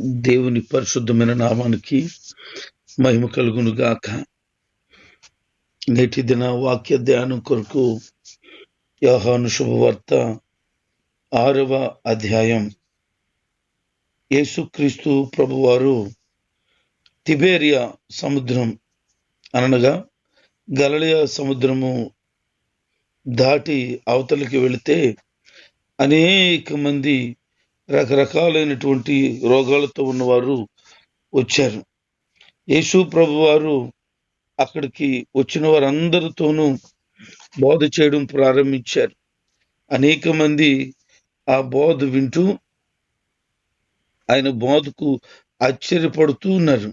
దేవుని పరిశుద్ధమైన నామానికి మహిమ కలుగును గాక నేటి దిన వాక్య ధ్యానం కొరకు యోహాను శుభవార్త ఆరవ అధ్యాయం. యేసుక్రీస్తు ప్రభువారు తిబేరియా సముద్రం అనగా గలలియ సముద్రము దాటి అవతలికి వెళితే అనేక మంది రకరకాలైనటువంటి రోగాలతో ఉన్నవారు వచ్చారు. యేసు ప్రభు వారు అక్కడికి వచ్చిన వారందరితోనూ బోధ చేయడం ప్రారంభించారు. అనేక మంది ఆ బోధ వింటూ ఆయన బోధకు ఆశ్చర్యపడుతూ ఉన్నారు.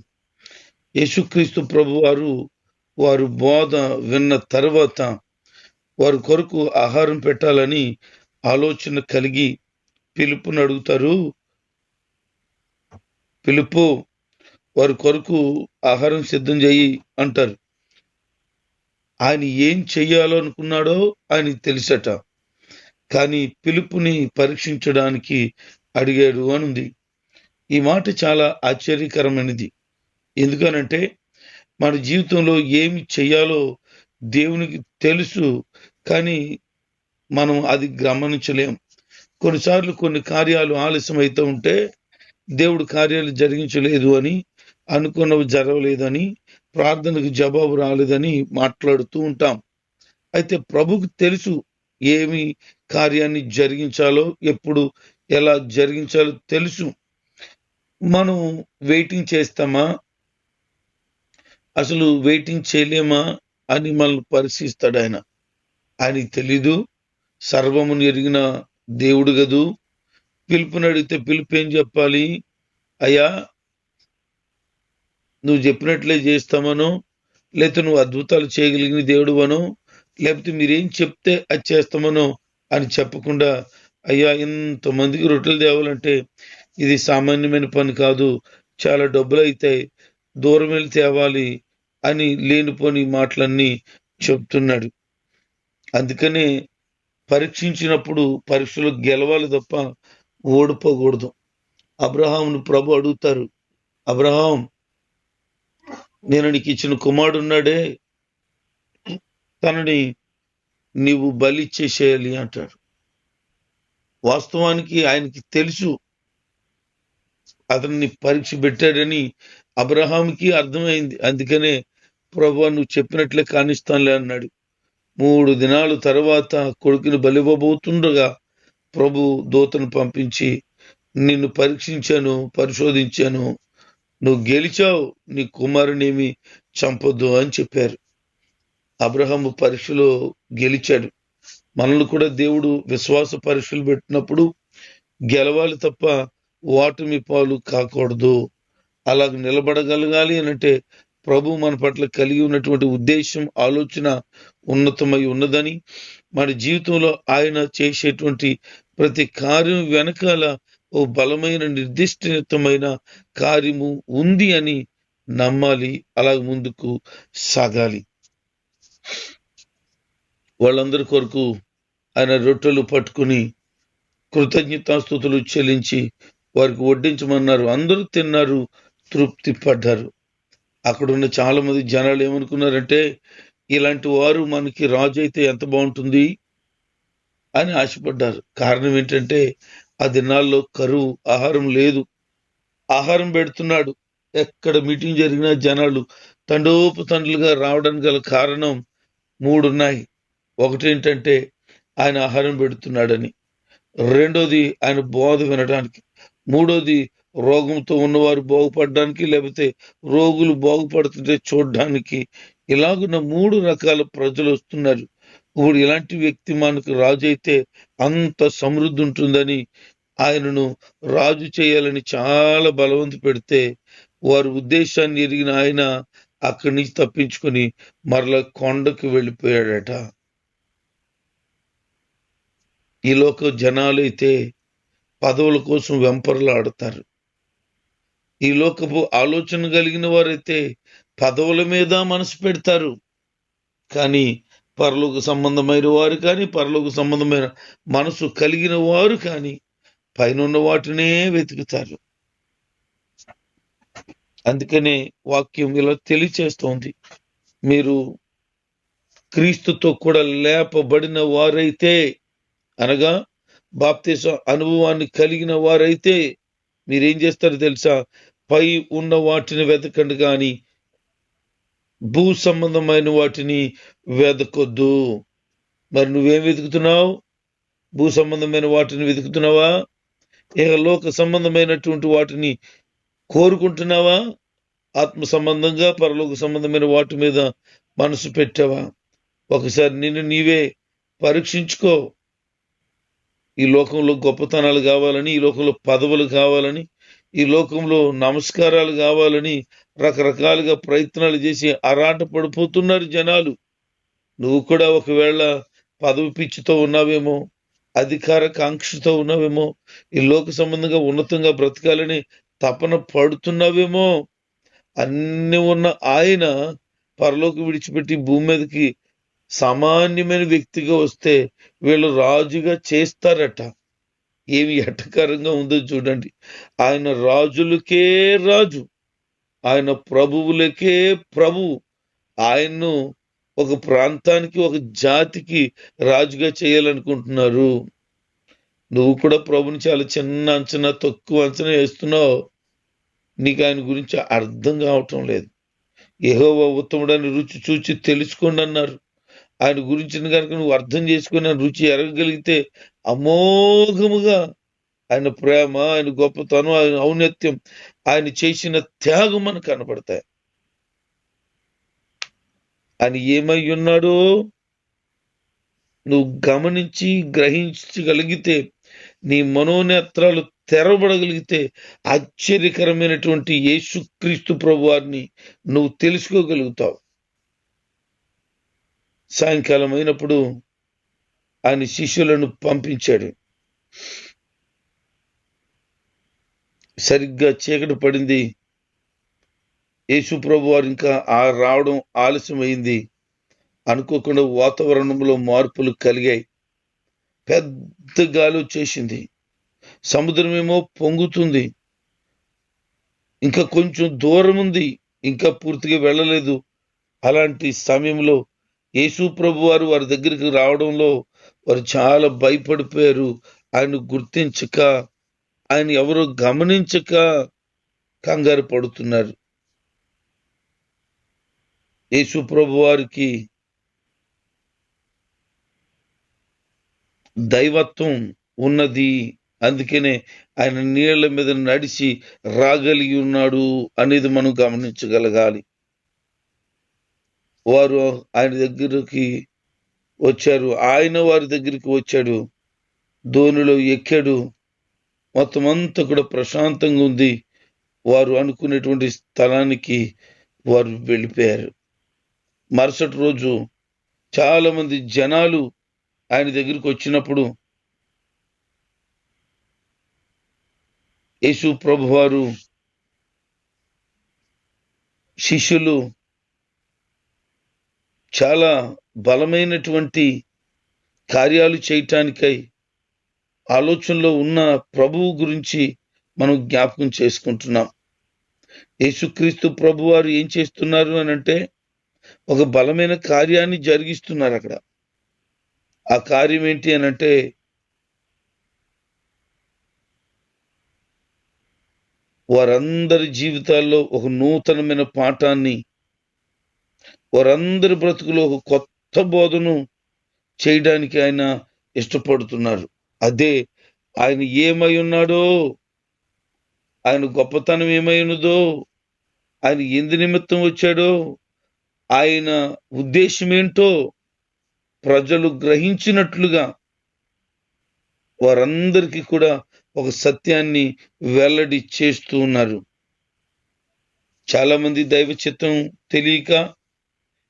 యేసుక్రీస్తు ప్రభు వారు వారు బోధ విన్న తర్వాత వారి కొరకు ఆహారం పెట్టాలని ఆలోచన కలిగి పిలుపుని అడుగుతారు. పిలుపు వారి కొరకు ఆహారం సిద్ధం చేయి అంటారు. ఆయన ఏం చెయ్యాలో అనుకున్నాడో ఆయన తెలుసట. కానీ పిలుపుని పరీక్షించడానికి అడిగాడు అనుంది. ఈ మాట చాలా ఆశ్చర్యకరమైనది. ఎందుకనంటే మన జీవితంలో ఏమి చెయ్యాలో దేవునికి తెలుసు. కానీ మనం అది గమనించలేం. కొన్నిసార్లు కొన్ని కార్యాలు ఆలస్యం అవుతూ ఉంటే దేవుడు కార్యాలు జరిగించలేదు అని అనుకున్నవి జరగలేదని ప్రార్థనకు జవాబు రాలేదని మాట్లాడుతూ ఉంటాం. అయితే ప్రభుకు తెలుసు ఏమి కార్యాన్ని జరిగించాలో ఎప్పుడు ఎలా జరిగించాలో తెలుసు. మనం వెయిటింగ్ చేస్తామా? అసలు వెయిటింగ్ చేయలేమా అని మనల్ని పరిశీలిస్తాడు ఆయన. ఆయనకి తెలీదు. సర్వమును ఎరిగిన దేవుడు గదు పిలుపుని అడిగితే పిలుపు ఏం చెప్పాలి? అయ్యా నువ్వు చెప్పినట్లే చేస్తామనో లేకపోతే నువ్వు అద్భుతాలు చేయగలిగిన దేవుడు అనో లేకపోతే మీరేం చెప్తే అది చేస్తామనో అని చెప్పకుండా అయ్యా ఇంతమందికి రొట్టెలు తేవాలంటే ఇది సామాన్యమైన పని కాదు చాలా డబ్బులు అవుతాయి దూరం వెళ్ళి తేవాలి అని లేనిపోని మాటలన్నీ చెప్తున్నాడు. అందుకనే పరీక్షించినప్పుడు పరీక్షలో గెలవాలి తప్ప ఓడిపోకూడదు. అబ్రహాంను ప్రభు అడుగుతారు అబ్రహాం నేను నీకు ఇచ్చిన కుమారుడు ఉన్నాడే తనని నీవు బలిచ్చేసేయాలి అంటాడు. వాస్తవానికి ఆయనకి తెలుసు అతన్ని పరీక్ష పెట్టాడని అబ్రహాంకి అర్థమైంది. అందుకనే ప్రభు నువ్వు చెప్పినట్లే కానిస్తానులే అన్నాడు. మూడు దినాలు తర్వాత కొడుకుని బలివ్వబోతుండగా ప్రభు దూతను పంపించి నిన్ను పరీక్షించాను పరిశోధించాను నువ్వు గెలిచావు నీ కుమారునేమి చంపొద్దు అని చెప్పారు. అబ్రహము పరీక్షలో గెలిచాడు. మనల్ని కూడా దేవుడు విశ్వాస పరీక్షలు పెట్టినప్పుడు గెలవాలి తప్ప ఓటమి పాలు కాకూడదు. అలాగ నిలబడగలగాలి అనంటే ప్రభు మన పట్ల కలిగి ఉన్నటువంటి ఉద్దేశం ఆలోచన ఉన్నతమై ఉన్నదని మన జీవితంలో ఆయన చేసేటువంటి ప్రతి కార్యం వెనకాల ఓ బలమైన నిర్దిష్టమైన కార్యము ఉంది అని నమ్మాలి అలా ముందుకు సాగాలి. వాళ్ళందరి కొరకు ఆయన రొట్టెలు పట్టుకుని కృతజ్ఞతాస్థుతులు చెల్లించి వారికి వడ్డించమన్నారు. అందరూ తిన్నారు తృప్తి పడ్డారు అక్కడున్న చాలా మంది జనాలు ఏమనుకున్నారంటే ఇలాంటి వారు మనకి రాజు అయితే ఎంత బాగుంటుంది? అని ఆశపడ్డారు. కారణం ఏంటంటే ఆ దినాల్లో కరువు ఆహారం లేదు. ఆహారం పెడుతున్నాడు. ఎక్కడ మీటింగ్ జరిగినా జనాలు తండోపు తండ్రులుగా రావడానికి గల కారణం మూడున్నాయి. ఒకటి ఏంటంటే ఆయన ఆహారం పెడుతున్నాడని. రెండోది ఆయన బోధ వినడానికి. మూడోది రోగంతో ఉన్నవారు బాగుపడడానికి లేకపోతే రోగులు బాగుపడుతుంటే చూడడానికి ఇలాగున్న మూడు రకాల ప్రజలు వస్తున్నారు. ఇప్పుడు ఇలాంటి వ్యక్తి మనకు రాజు అయితే అంత సమృద్ధి ఉంటుందని ఆయనను రాజు చేయాలని చాలా బలవంతు పెడితే వారి ఉద్దేశాన్ని ఎరిగిన ఆయన అక్కడి నుంచి తప్పించుకొని మరలా కొండకు వెళ్ళిపోయాడట. ఈ లోక జనాలైతే పదవుల కోసం వెంపర్లాడతారు. ఈ లోకపు ఆలోచన కలిగిన వారైతే పదవుల మీద మనసు పెడతారు. కానీ పరలోక సంబంధమైన వారు కానీ పరలోక సంబంధమైన మనసు కలిగిన వారు కానీ పైన వాటినే వెతుకుతారు. అందుకనే వాక్యం ఇలా తెలియచేస్తోంది. మీరు క్రీస్తుతో కూడా లేపబడిన వారైతే అనగా బాప్తీస అనుభవాన్ని కలిగిన వారైతే మీరేం చేస్తారో తెలుసా? పై ఉన్న వాటిని వెతకండి కానీ భూ సంబంధమైన వాటిని వెతకొద్దు. మరి నువ్వేం వెతుకుతున్నావు? భూ సంబంధమైన వాటిని వెతుకుతున్నావా? ఇక లోక సంబంధమైనటువంటి వాటిని కోరుకుంటున్నావా? ఆత్మ సంబంధంగా పరలోక సంబంధమైన వాటి మీద మనసు పెట్టావా? ఒకసారి నిన్ను నీవే పరీక్షించుకో. ఈ లోకంలో గొప్పతనాలు కావాలని ఈ లోకంలో పదవులు కావాలని ఈ లోకంలో నమస్కారాలు కావాలని రకరకాలుగా ప్రయత్నాలు చేసి అరాట పడిపోతున్నారు జనాలు. నువ్వు కూడా ఒకవేళ పదవి పిచ్చితో ఉన్నావేమో అధికార కాంక్షతో ఉన్నావేమో ఈ లోక సంబంధంగా ఉన్నతంగా బ్రతకాలని తపన పడుతున్నావేమో అన్ని ఉన్న ఆయన పరలోకి విడిచిపెట్టి భూమి మీదకి సామాన్యమైన వ్యక్తిగా వస్తే వీళ్ళు రాజుగా చేస్తారట. ఏమి ఎట్టకరంగా ఉందో చూడండి. ఆయన రాజులకే రాజు. ఆయన ప్రభువులకే ప్రభువు ఆయన్ను ఒక ప్రాంతానికి ఒక జాతికి రాజుగా చేయాలనుకుంటున్నారు. నువ్వు కూడా ప్రభుని చాలా చిన్న అంచనా తక్కువ అంచనా వేస్తున్నావు. నీకు ఆయన గురించి అర్థం కావటం లేదు. ఏహో ఉత్తముడని రుచి చూచి తెలుసుకోండి అన్నారు. ఆయన గురించిన కనుక నువ్వు అర్థం చేసుకుని ఆయన రుచి ఎరగగలిగితే అమోఘముగా ఆయన ప్రేమ ఆయన గొప్పతనం ఆయన ఔన్నత్యం ఆయన చేసిన త్యాగం మనకు కనపడతాయి. ఆయన ఏమై ఉన్నాడో నువ్వు గమనించి గ్రహించగలిగితే నీ మనోనేత్రాలు తెరవబడగలిగితే ఆశ్చర్యకరమైనటువంటి యేసుక్రీస్తు ప్రభు వారిని నువ్వు తెలుసుకోగలుగుతావు. సాయంకాలం అయినప్పుడు ఆయన శిష్యులను పంపించాడు. సరిగ్గా చీకటి పడింది. యేసు ప్రభు వారు ఇంకా ఆ రావడం ఆలస్యమైంది. అనుకోకుండా వాతావరణంలో మార్పులు కలిగాయి. పెద్ద గాలి వచ్చేసింది. సముద్రమేమో పొంగుతుంది. ఇంకా కొంచెం దూరం ఉంది. ఇంకా పూర్తిగా వెళ్ళలేదు. అలాంటి సమయంలో యేసు ప్రభు వారు వారి దగ్గరికి రావడంలో వారు చాలా భయపడిపోయారు. ఆయన గుర్తించక ఆయన ఎవరు గమనించక కంగారు పడుతున్నారు. యేసు ప్రభు వారికి దైవత్వం ఉన్నది. అందుకనే ఆయన నీళ్ళ మీద నడిచి రాగలిగి ఉన్నాడు అనేది మనం గమనించగలగాలి. వారు ఆయన దగ్గరికి వచ్చారు. ఆయన వారి దగ్గరికి వచ్చాడు. ధోనిలో ఎక్కాడు. మొత్తం అంతా కూడా ప్రశాంతంగా ఉంది. వారు అనుకునేటువంటి స్థలానికి వారు వెళ్ళిపోయారు. మరుసటి రోజు చాలామంది జనాలు ఆయన దగ్గరికి వచ్చినప్పుడు యేసు ప్రభు వారు శిష్యులు చాలా బలమైనటువంటి కార్యాలు చేయటానికై ఆలోచనలో ఉన్న ప్రభువు గురించి మనం జ్ఞాపకం చేసుకుంటున్నాం. యేసుక్రీస్తు ప్రభు వారు ఏం చేస్తున్నారు అని అంటే ఒక బలమైన కార్యాన్ని జరిగిస్తున్నారు అక్కడ. ఆ కార్యం ఏంటి అని అంటే వారందరి జీవితాల్లో ఒక నూతనమైన పాఠాన్ని వారందరి బ్రతుకులో ఒక కొత్త బోధను చేయడానికి ఆయన ఇష్టపడుతున్నారు. అదే ఆయన ఏమై ఉన్నాడో ఆయన గొప్పతనం ఏమై ఉన్నదో ఆయన ఎందు నిమిత్తం వచ్చాడో ఆయన ఉద్దేశం ఏంటో ప్రజలు గ్రహించినట్లుగా వారందరికీ కూడా ఒక సత్యాన్ని వెల్లడి చేస్తూ ఉన్నారు. చాలామంది దైవ చిత్తం తెలియక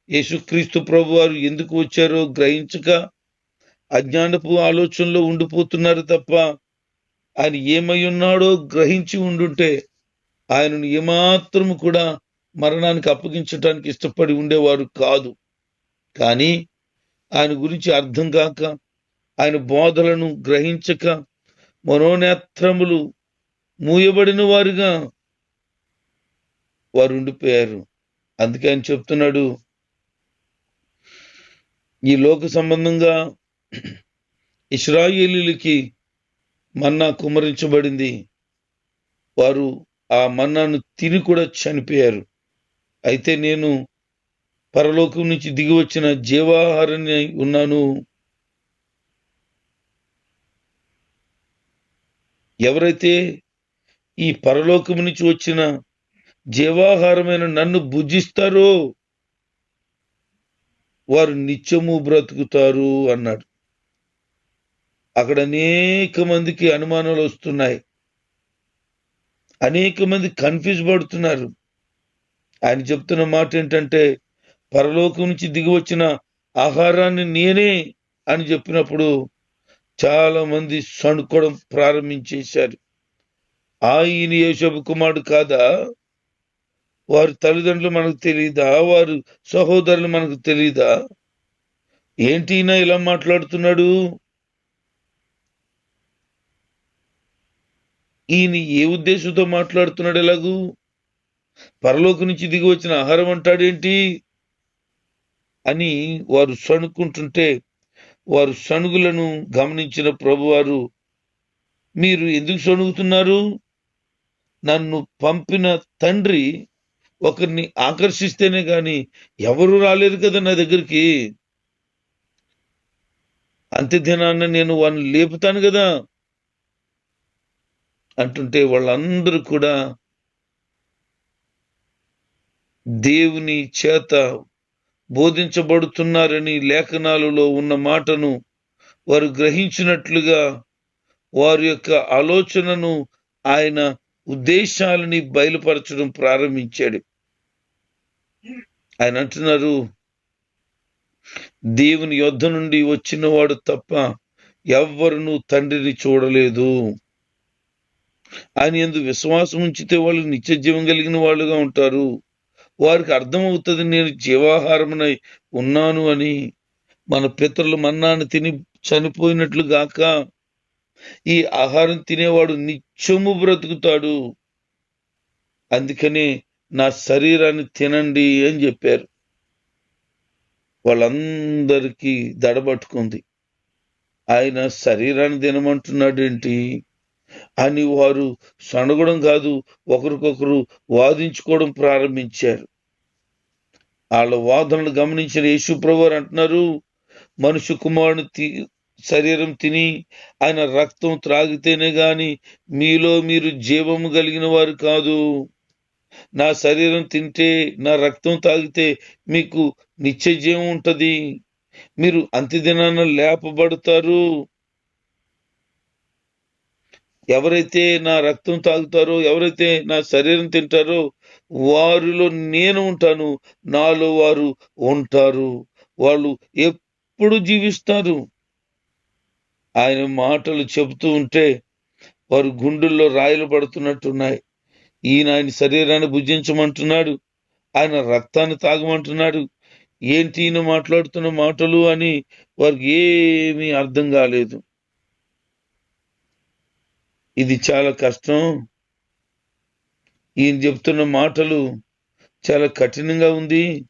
యేసుక్రీస్తు ప్రభు వారు ఎందుకు వచ్చారో గ్రహించక అజ్ఞానపు ఆలోచనలో ఉండిపోతున్నారు తప్ప ఆయన ఏమై ఉన్నాడో గ్రహించి ఉండుంటే ఆయనను ఏమాత్రము కూడా మరణానికి అప్పగించడానికి ఇష్టపడి ఉండేవారు కాదు. కానీ ఆయన గురించి అర్థం కాక ఆయన బోధలను గ్రహించక మనోనేత్రములు మూయబడిన వారుగా వారు ఉండిపోయారు. అందుకే ఆయన చెప్తున్నాడు ఈ లోక సంబంధంగా ఇస్రాయేలీలకి మన్నా కుమరించబడింది. వారు ఆ మన్నాను తిని కూడా చనిపోయారు. అయితే నేను పరలోకం నుంచి దిగి వచ్చిన జీవాహారాన్ని ఉన్నాను. ఎవరైతే ఈ పరలోకం నుంచి వచ్చిన జీవాహారమైన నన్ను భుజిస్తారో వారు నిత్యము బ్రతుకుతారు అన్నాడు. అక్కడ అనేక మందికి అనుమానాలు వస్తున్నాయి. అనేక మంది కన్ఫ్యూజ్ పడుతున్నారు. ఆయన చెప్తున్న మాట ఏంటంటే పరలోకం నుంచి దిగి వచ్చిన ఆహారాన్ని నేనే అని చెప్పినప్పుడు చాలా మంది సణుకోవడం ప్రారంభించేశారు. ఆయన యేషబు కుమారుడు కాదా? వారి తల్లిదండ్రులు మనకు తెలియదా వారు సహోదరులు మనకు తెలియదా ఏంటి ఈయన ఇలా మాట్లాడుతున్నాడు? ఈయన ఏ ఉద్దేశంతో మాట్లాడుతున్నాడు ఎలాగూ? పరలోక నుంచి దిగి వచ్చిన ఆహారం అంటాడేంటి? అని వారు సణుకుంటుంటే వారు సణుగులను గమనించిన ప్రభువారు మీరు ఎందుకు సణుగుతున్నారు? నన్ను పంపిన తండ్రి ఒకరిని ఆకర్షిస్తేనే గాని ఎవరు రాలేరు కదా నా దగ్గరికి. అంత్యదినాన్న నేను వాడిని లేపుతాను కదా. అంటుంటే వాళ్ళందరూ కూడా దేవుని చేత బోధించబడుతున్నారని లేఖనాలలో ఉన్న మాటను వారు గ్రహించినట్లుగా వారి యొక్క ఆలోచనను ఆయన ఉద్దేశాలని బయలుపరచడం ప్రారంభించాడు. ఆయన అంటున్నారు దేవుని యొద్ధ నుండి వచ్చినవాడు తప్ప ఎవ్వరును తండ్రిని చూడలేదు. ఆయన ఎందు విశ్వాసం ఉంచితే వాళ్ళు నిత్య జీవం కలిగిన వాళ్ళుగా ఉంటారు. వారికి అర్థమవుతుంది నేను జీవాహారమునై ఉన్నాను అని. మన పితరులు మన్నాను తిని చనిపోయినట్లు గాక ఈ ఆహారం తినేవాడు నిత్యము బ్రతుకుతాడు. అందుకనే నా శరీరాన్ని తినండి అని చెప్పారు. వాళ్ళందరికీ దడబట్టుకుంది. ఆయన శరీరాన్ని తినమంటున్నాడు ఏంటి అని వారు సణగడం కాదు ఒకరికొకరు వాదించుకోవడం ప్రారంభించారు. వాళ్ళ వాదనలు గమనించిన యేసుప్రభు వారు అంటున్నారు మనుషు కుమారుని తి శరీరం తిని ఆయన రక్తం త్రాగితేనే గాని మీలో మీరు జీవము కలిగిన వారు కాదు. నా శరీరం తింటే నా రక్తం తాగితే మీకు నిత్య జీవం ఉంటుంది. మీరు అంత్యదినాన లేపబడతారు. ఎవరైతే నా రక్తం తాగుతారో ఎవరైతే నా శరీరం తింటారో వారిలో నేను ఉంటాను. నాలో వారు ఉంటారు. వాళ్ళు ఎప్పుడు జీవిస్తారు. ఆయన మాటలు చెబుతూ ఉంటే వారు గుండెల్లో రాయలు పడుతున్నట్టున్నాయి. ఈయన ఆయన శరీరాన్ని భుజించమంటున్నాడు. ఆయన రక్తాన్ని తాగమంటున్నాడు. ఏంటి ఈయన మాట్లాడుతున్న మాటలు అని వారికి ఏమీ అర్థం కాలేదు. ఇది చాలా కష్టం. ఈయన చెప్తున్న మాటలు చాలా కఠినంగా ఉంది.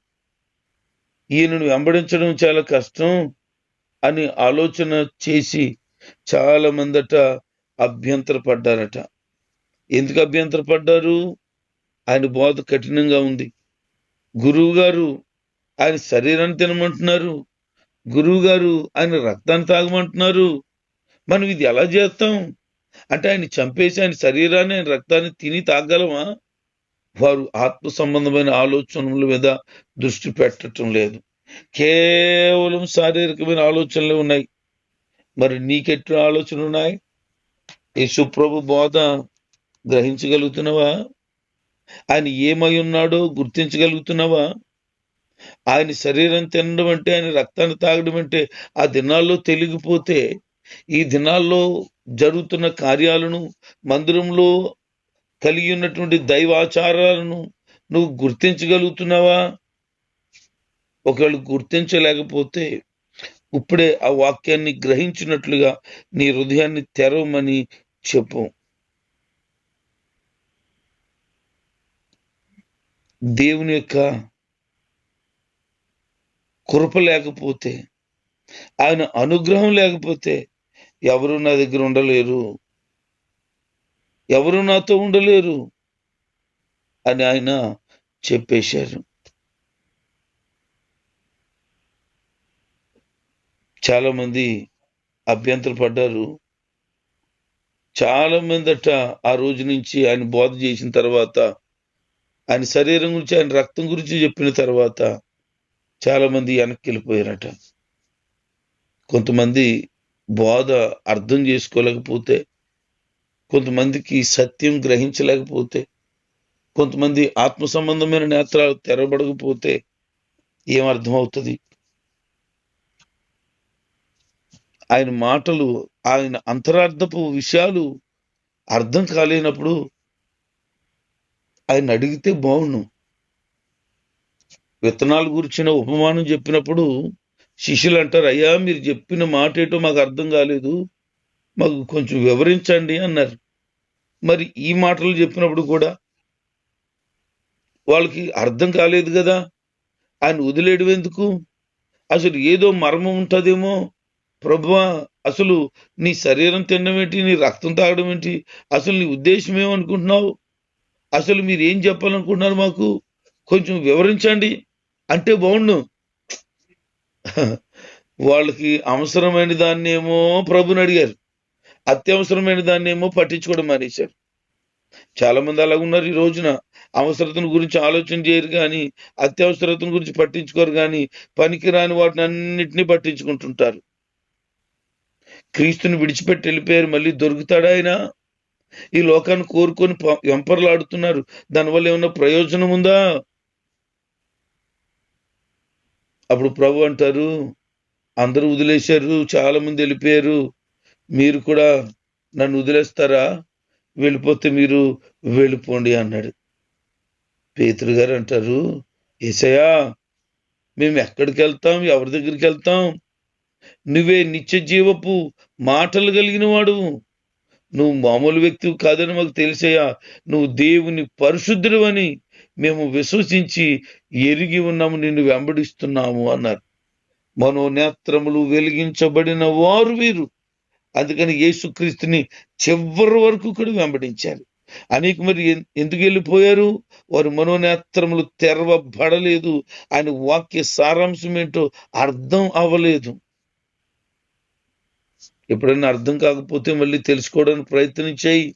ఈయనను వెంబడించడం చాలా కష్టం. అని ఆలోచన చేసి చాలా మందట అభ్యంతరపడ్డారట. ఎందుకు అభ్యంతరపడ్డారు? ఆయన బోధ కఠినంగా ఉంది. గురువు గారు ఆయన శరీరాన్ని తినమంటున్నారు. గురువు గారు ఆయన రక్తాన్ని తాగమంటున్నారు. మనం ఇది ఎలా చేస్తాం? అంటే ఆయన చంపేసి ఆయన శరీరాన్ని ఆయన రక్తాన్ని తిని తాగలమా వారు ఆత్మ సంబంధమైన ఆలోచనల మీద దృష్టి పెట్టడం లేదు. కేవలం శారీరకమైన ఆలోచనలే ఉన్నాయి. మరి నీకెట్టు ఆలోచనలు ఉన్నాయి యేసుప్రభు బోధ గ్రహించగలుగుతున్నావా? ఆయన ఏమై ఉన్నాడో గుర్తించగలుగుతున్నావా? ఆయన శరీరం తినడం అంటే ఆయన రక్తాన్ని తాగడం అంటే ఆ దినాల్లో తెలిగిపోతే ఈ దినాల్లో జరుగుతున్న కార్యాలను మందిరంలో కలిగి ఉన్నటువంటి దైవాచారాలను నువ్వు గుర్తించగలుగుతున్నావా? ఒకవేళ గుర్తించలేకపోతే ఇప్పుడే ఆ వాక్యాన్ని గ్రహించినట్లుగా నీ హృదయాన్ని తెరవమని చెప్పు. దేవుని యొక్క కృప లేకపోతే ఆయన అనుగ్రహం లేకపోతే ఎవరు నా దగ్గర ఉండలేరు. ఎవరు నాతో ఉండలేరు అని ఆయన చెప్పేశారు. చాలా మంది అభ్యంతర పడ్డారు. చాలా మందట ఆ రోజు నుంచి ఆయన బోధ చేసిన తర్వాత ఆయన శరీరం గురించి ఆయన రక్తం గురించి చెప్పిన తర్వాత చాలా మంది వెనక్కి వెళ్ళిపోయారట. కొంతమంది బోధ అర్థం చేసుకోలేకపోతే కొంతమందికి సత్యం గ్రహించలేకపోతే కొంతమంది ఆత్మ సంబంధమైన నేత్రాలు తెరబడకపోతే ఏం అర్థమవుతుంది? ఆయన మాటలు ఆయన అంతరార్థపు విషయాలు అర్థం కాలేనప్పుడు ఆయన అడిగితే బాగుండు. విత్తనాల గురించిన ఉపమానం చెప్పినప్పుడు శిష్యులు అంటారు అయ్యా మీరు చెప్పిన మాట ఏటో మాకు అర్థం కాలేదు మాకు కొంచెం వివరించండి అన్నారు. మరి ఈ మాటలు చెప్పినప్పుడు కూడా వాళ్ళకి అర్థం కాలేదు కదా. ఆయన వదిలేయడం ఎందుకు? అసలు ఏదో మర్మం ఉంటుందేమో? ప్రభువా అసలు నీ శరీరం తినడం ఏంటి? నీ రక్తం తాగడం ఏంటి? అసలు నీ ఉద్దేశం ఏమనుకుంటున్నావు? అసలు మీరు ఏం చెప్పాలనుకుంటున్నారు మాకు? కొంచెం వివరించండి. అంటే బాగుండు. వాళ్ళకి అవసరమైన దాన్ని ఏమో ప్రభుని అడిగారు. అత్యవసరమైన దాన్ని ఏమో పట్టించుకోవడం మానేశారు. చాలామంది అలాగ ఉన్నారు ఈ రోజున. అవసరతను గురించి ఆలోచన చేయరు కానీ అత్యవసరతను గురించి పట్టించుకోరు కానీ పనికిరాని వాటిని అన్నిటినీ పట్టించుకుంటుంటారు. క్రీస్తుని విడిచిపెట్టి వెళ్ళిపోయారు. మళ్ళీ దొరుకుతాడా ఆయన? ఈ లోకాన్ని కోరుకొని ప- వెంపర్లాడుతున్నారు దానివల్ల ఏమన్నా ప్రయోజనం ఉందా? అప్పుడు ప్రభు అంటారు అందరూ వదిలేశారు చాలా మంది వెళ్ళిపోయారు. మీరు కూడా నన్ను వదిలేస్తారా? వెళ్ళిపోతే మీరు వెళ్ళిపోండి అన్నాడు. పేతురు గారు అంటారు ఏసయ్యా మేము ఎక్కడికి వెళ్తాం? ఎవరి దగ్గరికి వెళ్తాం? నువ్వే నిత్య జీవపు మాటలు కలిగిన వాడు నువ్వు మామూలు వ్యక్తి కాదని మాకు తెలిసయ్యా. నువ్వు దేవుని పరిశుద్ధుడు అని మేము విశ్వసించి ఎరిగి ఉన్నాము నిన్ను వెంబడిస్తున్నాము అన్నారు. మనోనేత్రములు వెలిగించబడిన వారు వీరు. అందుకని యేసుక్రీస్తుని చివరి వరకు కూడా వెంబడించారు. అనేక మరి ఎందుకు వెళ్ళిపోయారు? వారు మనోనేత్రములు తెరవబడలేదు. ఆయన వాక్య సారాంశం ఏంటో అర్థం అవ్వలేదు. ఎప్పుడైనా అర్థం కాకపోతే మళ్ళీ తెలుసుకోవడానికి ప్రయత్నం చేయి.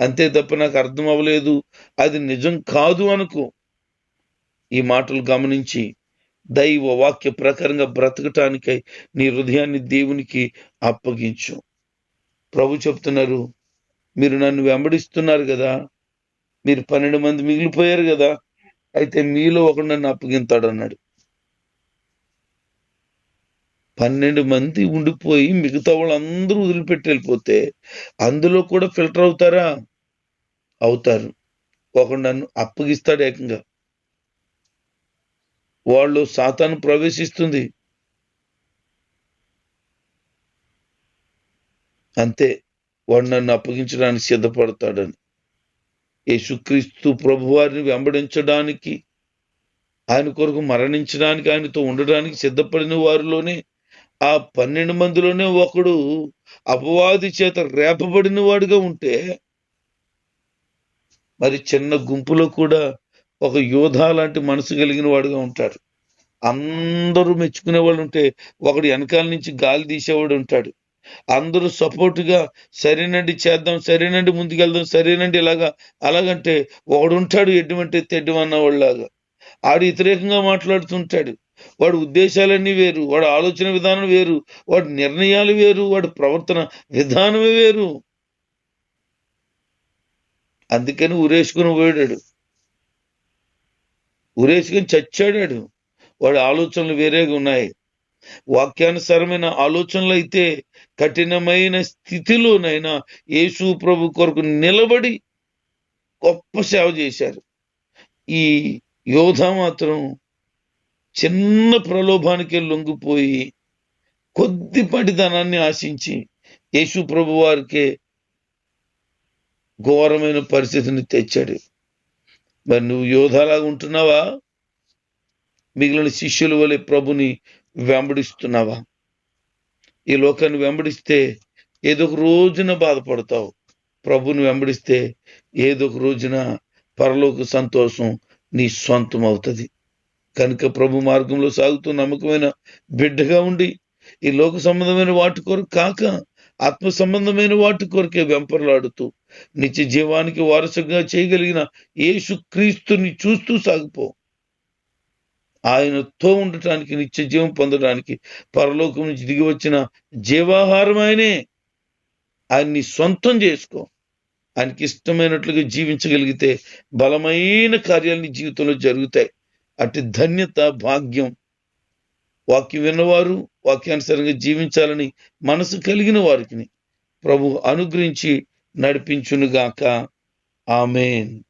అంతే తప్ప నాకు అర్థం అవ్వలేదు. అది నిజం కాదు అనుకో. ఈ మాటలు గమనించి దైవ వాక్య ప్రకారంగా బ్రతకటానికై నీ హృదయాన్ని దేవునికి అప్పగించు. ప్రభు చెప్తున్నారు మీరు నన్ను వెంబడిస్తున్నారు కదా. మీరు పన్నెండు మంది మిగిలిపోయారు కదా. అయితే మీలో ఒకడు నన్ను అప్పగింతాడు అన్నాడు పన్నెండు మంది ఉండిపోయి మిగతా వాళ్ళందరూ వదిలిపెట్టి వెళ్ళిపోతే అందులో కూడా ఫిల్టర్ అవుతారా? అవుతారు. ఒకడు నన్ను అప్పగిస్తాడు ఏకంగా. వాళ్ళు సాతాను ప్రవేశిస్తుంది. అంతే. వాడు నన్ను అప్పగించడానికి సిద్ధపడతాడని. యేసుక్రీస్తు ప్రభువారిని వెంబడించడానికి ఆయన కొరకు మరణించడానికి ఆయనతో ఉండడానికి సిద్ధపడిన వారిలోనే ఆ పన్నెండు మందిలోనే ఒకడు అపవాది చేత రేపబడిన వాడుగా ఉంటే మరి చిన్న గుంపులో కూడా ఒక యోధా లాంటి మనసు కలిగిన వాడుగా ఉంటాడు. అందరూ మెచ్చుకునే వాళ్ళు ఉంటే ఒకడు వెనకాల నుంచి గాలి తీసేవాడు ఉంటాడు. అందరూ సపోర్ట్గా సరేనండి చేద్దాం సరేనండి ముందుకెళ్దాం సరేనండి ఇలాగా అలాగంటే ఒకడు ఉంటాడు ఎడ్డమంటే తెడ్డమన్న వాళ్ళలాగా ఆడు వ్యతిరేకంగా మాట్లాడుతుంటాడు. వాడి ఉద్దేశాలన్నీ వేరు వాడి ఆలోచన విధానం వేరు వాడి నిర్ణయాలు వేరు వాడి ప్రవర్తన విధానమే వేరు. అందుకని ఉరేసుకుని పోయాడు. ఉరేసుకుని చచ్చాడాడు. వాడి ఆలోచనలు వేరేగా ఉన్నాయి. వాక్యానుసారమైన ఆలోచనలు అయితే కఠినమైన స్థితిలోనైనా యేసు ప్రభు కొరకు నిలబడి గొప్ప సేవ చేశారు. ఈ యోధ మాత్రం చిన్న ప్రలోభానికి లొంగిపోయి కొద్దిపాటి ధనాన్ని ఆశించి యేసు ప్రభు వారికే ఘోరమైన పరిస్థితిని తెచ్చాడు. మరి నువ్వు యోధాలాగా ఉంటున్నావా? మిగిలిన శిష్యుల వలె ప్రభుని వెంబడిస్తున్నావా? ఈ లోకాన్ని వెంబడిస్తే ఏదో ఒక రోజున బాధపడతావు. ప్రభుని వెంబడిస్తే ఏదో ఒక రోజున పరలోక సంతోషం నీ సొంతం అవుతుంది. కనుక ప్రభు మార్గంలో సాగుతూ నమ్మకమైన బిడ్డగా ఉండి ఈ లోక సంబంధమైన వాటి కొరకు కాక ఆత్మ సంబంధమైన వాటి కొరకే వెంపర్లాడుతూ నిత్య జీవానికి వారసుగా చేయగలిగిన యేసు క్రీస్తుని చూస్తూ సాగిపో. ఆయనతో ఉండటానికి నిత్య జీవం పొందడానికి పరలోకం నుంచి దిగి వచ్చిన జీవాహారం ఆయనే. ఆయన్ని సొంతం చేసుకో. ఆయనకి ఇష్టమైనట్లుగా జీవించగలిగితే బలమైన కార్యాలని జీవితంలో జరుగుతాయి. అటు ధన్యత భాగ్యం. వాక్యం విన్నవారు వాక్యానుసారంగా జీవించాలని మనసు కలిగిన వారికి ప్రభు అనుగ్రహించి నడిపించునుగాక. ఆమెన్.